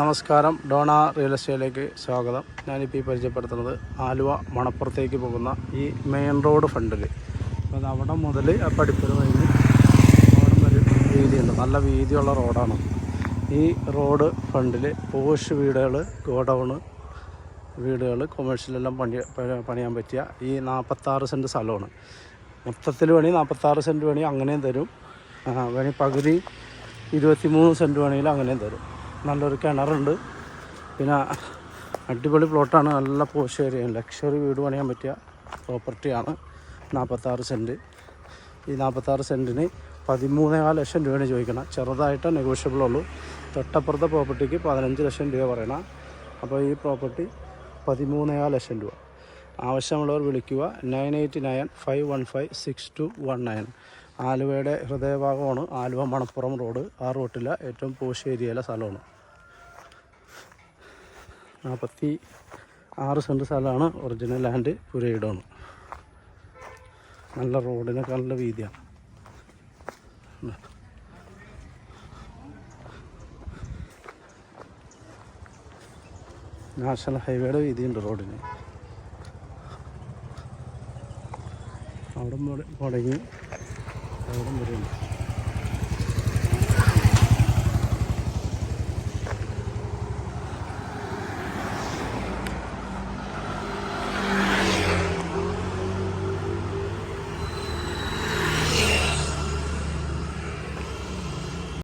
നമസ്കാരം. Donna real എസ്റ്റേറ്റിലേക്ക് സ്വാഗതം. ഞാനിപ്പോൾ ഈ പരിചയപ്പെടുത്തുന്നത് ആലുവ മണപ്പുറത്തേക്ക് പോകുന്ന ഈ മെയിൻ റോഡ് ഫ്രണ്ടിൽ അപ്പോൾ അവിടെ മുതൽ ആ പടിപ്പുര കഴിഞ്ഞ് അവിടെ വരെ വീതിയുണ്ട്. നല്ല വീതിയുള്ള റോഡാണ്. ഈ റോഡ് ഫ്രണ്ടിൽ പോഷ് വീടുകൾ ഗോഡൗണ് വീടുകൾ കൊമേഴ്ഷ്യലെല്ലാം പണി പണിയാൻ പറ്റിയ ഈ നാൽപ്പത്താറ് സെന്റ് സ്ഥലമാണ്. മൊത്തത്തിൽ വേണി നാൽപ്പത്താറ് സെന്റ് വേണി അങ്ങനെയും തരും. വേണി പകുതി ഇരുപത്തിമൂന്ന് സെന്റ് വേണമെങ്കിൽ അങ്ങനെയും തരും. നല്ലൊരു കിണറുണ്ട്. പിന്നെ അടിപൊളി പ്ലോട്ടാണ് നല്ല പോഷ് ഏരിയ ലക്ഷറി വീട് പണിയാൻ പറ്റിയ പ്രോപ്പർട്ടിയാണ് നാൽപ്പത്താറ് സെന്റ് ഈ നാൽപ്പത്താറ് സെന്റിന് പതിമൂന്നേകാൽ ലക്ഷം രൂപയാണ് ചോദിക്കണം. ചെറുതായിട്ട് നെഗോഷ്യബിൾ ഉള്ളൂ. തൊട്ടപ്പുറത്തെ പ്രോപ്പർട്ടിക്ക് പതിനഞ്ച് ലക്ഷം രൂപ പറയണം. അപ്പോൾ ഈ പ്രോപ്പർട്ടി പതിമൂന്നേകാൽ ലക്ഷം രൂപ. ആവശ്യമുള്ളവർ വിളിക്കുക nine eight nine five one five six two one nine. ആലുവയുടെ ഹൃദയഭാഗമാണ് ആലുവ മണപ്പുറം റോഡ്. ആ റോട്ടിലെ ഏറ്റവും പോഷ് ഏരിയയിലെ സ്ഥലമാണ്. നാൽപ്പത്തി ആറ് സെന്റ് സ്ഥലമാണ് ഒറിജിനൽ ലാൻഡ് പുരയിടമാണ് നല്ല റോഡിനൊക്കെ നല്ല വീതിയാണ് നാഷണൽ ഹൈവേയുടെ വീതിയുണ്ട് റോഡിന്. അവിടെ മുതൽ തുടങ്ങി. അവിടെ വരെയുണ്ട്.